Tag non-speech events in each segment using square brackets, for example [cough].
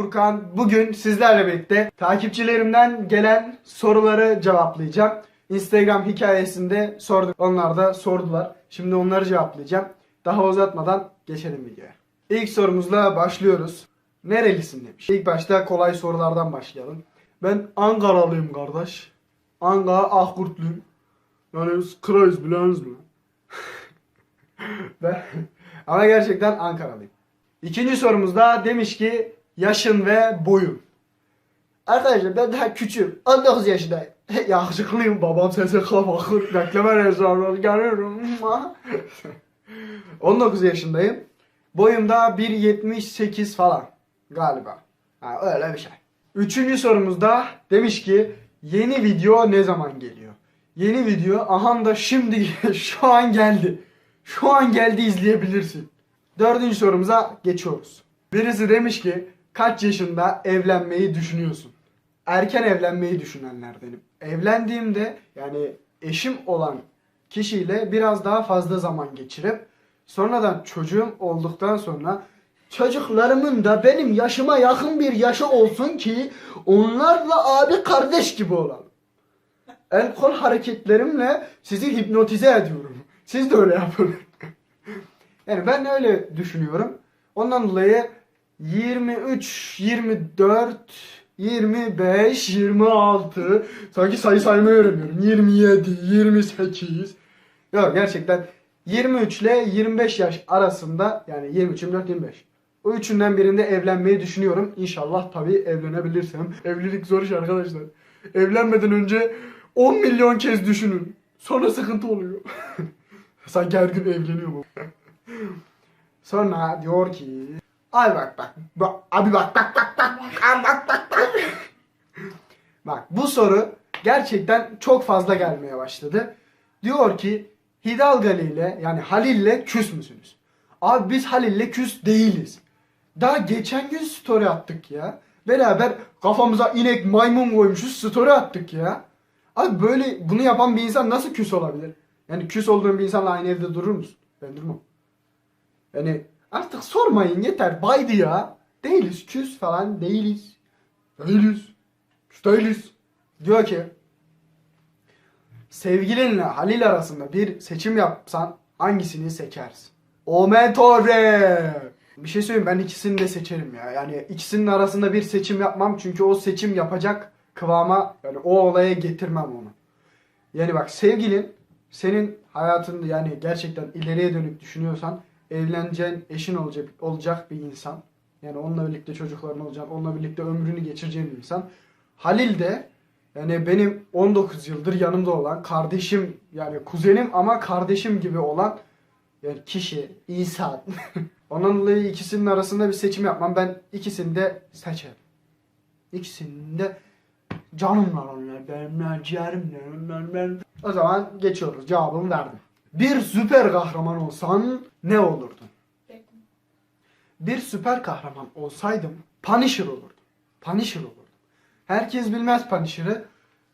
Furkan bugün sizlerle birlikte takipçilerimden gelen soruları cevaplayacağım. Instagram hikayesinde sorduk. Onlar da sordular. Şimdi onları cevaplayacağım. Daha uzatmadan geçelim videoya. İlk sorumuzla başlıyoruz. Nerelisin demiş. İlk başta kolay sorulardan başlayalım. Ben Ankaralıyım kardeş. Ankara Ahkurtluyum. Yani kırayız biliyorsunuz mu? [laughs] ben, ama gerçekten Ankaralıyım. İkinci sorumuzda demiş ki yaşın ve boyun. Arkadaşlar ben daha küçüğüm. 19 yaşındayım. [laughs] Yakışıklıyım. Babam SSK bakır. Bekleme rezervleri geliyorum. 19 [laughs] yaşındayım. Boyum da 1.78 falan. Galiba. Ha, öyle bir şey. Üçüncü sorumuzda demiş ki yeni video ne zaman geliyor? Yeni video aha da şimdi [laughs] şu an geldi. Şu an geldi izleyebilirsin. Dördüncü sorumuza geçiyoruz. Birisi demiş ki kaç yaşında evlenmeyi düşünüyorsun? Erken evlenmeyi düşünenlerdenim. Evlendiğimde yani eşim olan kişiyle biraz daha fazla zaman geçirip sonradan çocuğum olduktan sonra çocuklarımın da benim yaşıma yakın bir yaşı olsun ki onlarla abi kardeş gibi olalım. El kol hareketlerimle sizi hipnotize ediyorum. Siz de öyle yapın. [laughs] yani ben öyle düşünüyorum. Ondan dolayı 23, 24, 25, 26 sanki sayı saymayı öğreniyorum. 27, 28. Yok gerçekten 23 ile 25 yaş arasında yani 23, 24, 25. O üçünden birinde evlenmeyi düşünüyorum. İnşallah tabii evlenebilirsem. Evlilik zor iş arkadaşlar. Evlenmeden önce 10 milyon kez düşünün. Sonra sıkıntı oluyor. [laughs] Sanki her gün evleniyor bu. [laughs] Sonra diyor ki Ay bak bak. bak abi bak bak bak bak. Bak bak bak bak. bak bu soru gerçekten çok fazla gelmeye başladı. Diyor ki Hidalgali ile yani Halil'le küs müsünüz? Abi biz Halil'le küs değiliz. Daha geçen gün story attık ya. Beraber kafamıza inek maymun koymuşuz story attık ya. Abi böyle bunu yapan bir insan nasıl küs olabilir? Yani küs olduğun bir insanla aynı evde durur musun? Ben durmam. Yani artık sormayın yeter baydı ya. Değiliz küs falan değiliz. Değiliz. Küs değiliz. Diyor ki sevgilinle Halil arasında bir seçim yapsan hangisini seçersin? Omentore. Bir şey söyleyeyim ben ikisini de seçerim ya. Yani ikisinin arasında bir seçim yapmam çünkü o seçim yapacak kıvama yani o olaya getirmem onu. Yani bak sevgilin senin hayatında yani gerçekten ileriye dönük düşünüyorsan evleneceğin eşin olacak olacak bir insan. Yani onunla birlikte çocukların olacak, onunla birlikte ömrünü geçireceğin bir insan. Halil de yani benim 19 yıldır yanımda olan kardeşim yani kuzenim ama kardeşim gibi olan yani kişi, insan. [laughs] Ondan dolayı ikisinin arasında bir seçim yapmam. Ben ikisini de seçerim. İkisini de canımla onlar. Benim ciğerimle onlar. Ben... O zaman geçiyoruz. Cevabımı verdim. Bir süper kahraman olsan ne olurdun? Bir süper kahraman olsaydım Punisher olurdum. Punisher olurdum. Herkes bilmez Punisher'ı.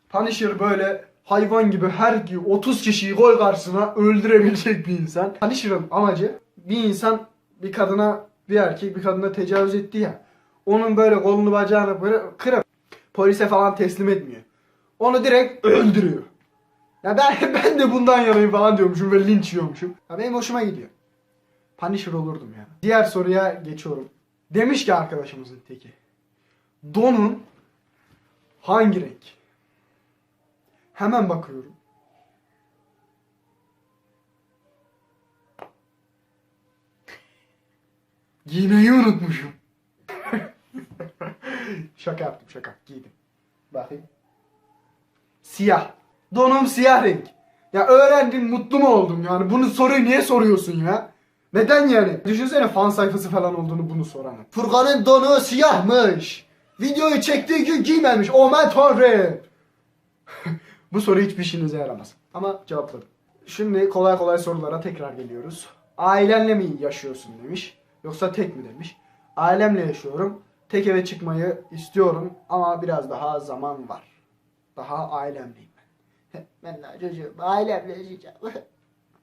Punisher böyle hayvan gibi her gün 30 kişiyi koy karşısına öldürebilecek bir insan. Punisher'ın amacı bir insan bir kadına bir erkek bir kadına tecavüz etti ya. Onun böyle kolunu bacağını böyle kırıp polise falan teslim etmiyor. Onu direkt öldürüyor. Ya ben [laughs] ben de bundan yanayım falan diyormuşum ve linç yiyormuşum. Ya benim hoşuma gidiyor. Punisher olurdum ya. Diğer soruya geçiyorum. Demiş ki arkadaşımızın teki. Donun hangi renk? Hemen bakıyorum. Giymeyi unutmuşum. [laughs] şaka yaptım şaka. Giydim. Bakayım. Siyah. Donum siyah renk. Ya öğrendin mutlu mu oldum yani? Bunu soruyu niye soruyorsun ya? Neden yani? Düşünsene fan sayfası falan olduğunu bunu soranın. Furkan'ın donu siyahmış. Videoyu çektiği gün giymemiş. Aman tanrım. [laughs] Bu soru hiçbir işinize yaramaz. Ama cevapladım. Şimdi kolay kolay sorulara tekrar geliyoruz. Ailenle mi yaşıyorsun demiş. Yoksa tek mi demiş. Ailemle yaşıyorum. Tek eve çıkmayı istiyorum ama biraz daha zaman var. Daha ailemleyim [laughs] ben. daha çocuğum. Ailemle yaşayacağım. [laughs]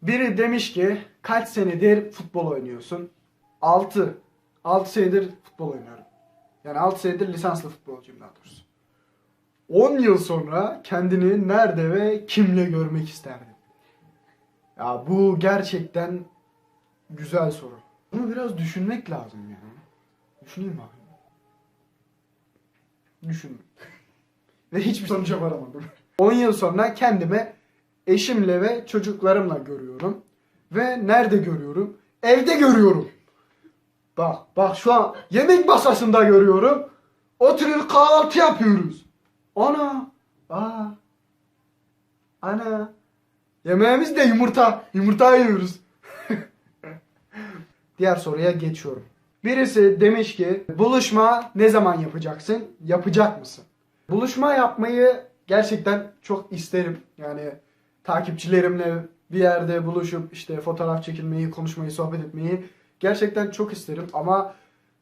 Biri demiş ki kaç senedir futbol oynuyorsun? 6. 6 senedir futbol oynuyorum. Yani 6 senedir lisanslı futbolcuyum daha doğrusu. 10 yıl sonra kendini nerede ve kimle görmek isterdin? Ya bu gerçekten güzel soru. Bunu biraz düşünmek lazım ya. Düşüneyim abi. Düşün. [laughs] ve hiçbir sonuca varamadım. 10 yıl sonra kendimi eşimle ve çocuklarımla görüyorum. Ve nerede görüyorum? Evde görüyorum. Bak bak şu an yemek masasında görüyorum. Oturup kahvaltı yapıyoruz. Ana. Aa. Ana. Yemeğimiz de yumurta. Yumurta yiyoruz. [laughs] Diğer soruya geçiyorum. Birisi demiş ki buluşma ne zaman yapacaksın? Yapacak mısın? Buluşma yapmayı gerçekten çok isterim. Yani takipçilerimle bir yerde buluşup işte fotoğraf çekilmeyi, konuşmayı, sohbet etmeyi gerçekten çok isterim ama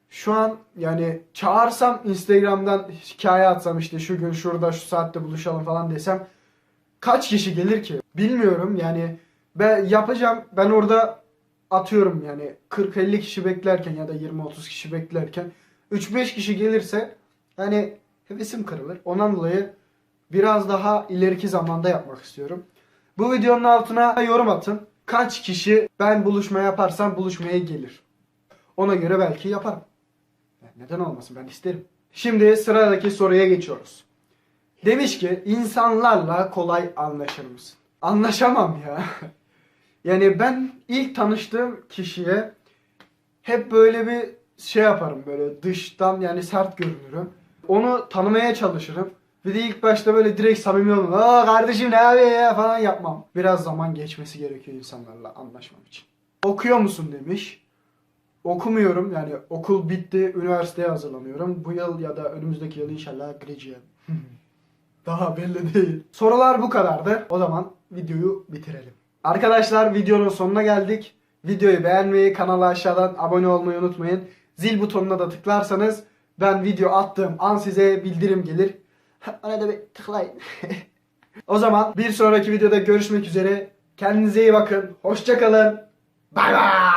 şu an yani çağırsam Instagram'dan hikaye atsam işte şu gün şurada şu saatte buluşalım falan desem kaç kişi gelir ki? Bilmiyorum yani ben yapacağım ben orada atıyorum yani 40-50 kişi beklerken ya da 20-30 kişi beklerken 3-5 kişi gelirse hani hevesim kırılır. Ondan dolayı biraz daha ileriki zamanda yapmak istiyorum. Bu videonun altına yorum atın. Kaç kişi ben buluşma yaparsam buluşmaya gelir. Ona göre belki yaparım. Ya Neden olmasın ben isterim. Şimdi sıradaki soruya geçiyoruz. Demiş ki insanlarla kolay anlaşır mısın? Anlaşamam ya. [laughs] Yani ben ilk tanıştığım kişiye hep böyle bir şey yaparım böyle dıştan yani sert görünürüm. Onu tanımaya çalışırım. Bir de ilk başta böyle direkt samimi olmam. Aa kardeşim ne abi ya falan yapmam. Biraz zaman geçmesi gerekiyor insanlarla anlaşmam için. Okuyor musun demiş. Okumuyorum yani okul bitti üniversiteye hazırlanıyorum. Bu yıl ya da önümüzdeki yıl inşallah gireceğim. [laughs] Daha belli değil. Sorular bu kadardı. O zaman videoyu bitirelim. Arkadaşlar videonun sonuna geldik. Videoyu beğenmeyi, kanala aşağıdan abone olmayı unutmayın. Zil butonuna da tıklarsanız ben video attığım an size bildirim gelir. Ona da bir tıklayın. [laughs] o zaman bir sonraki videoda görüşmek üzere. Kendinize iyi bakın. Hoşçakalın. Bay bay.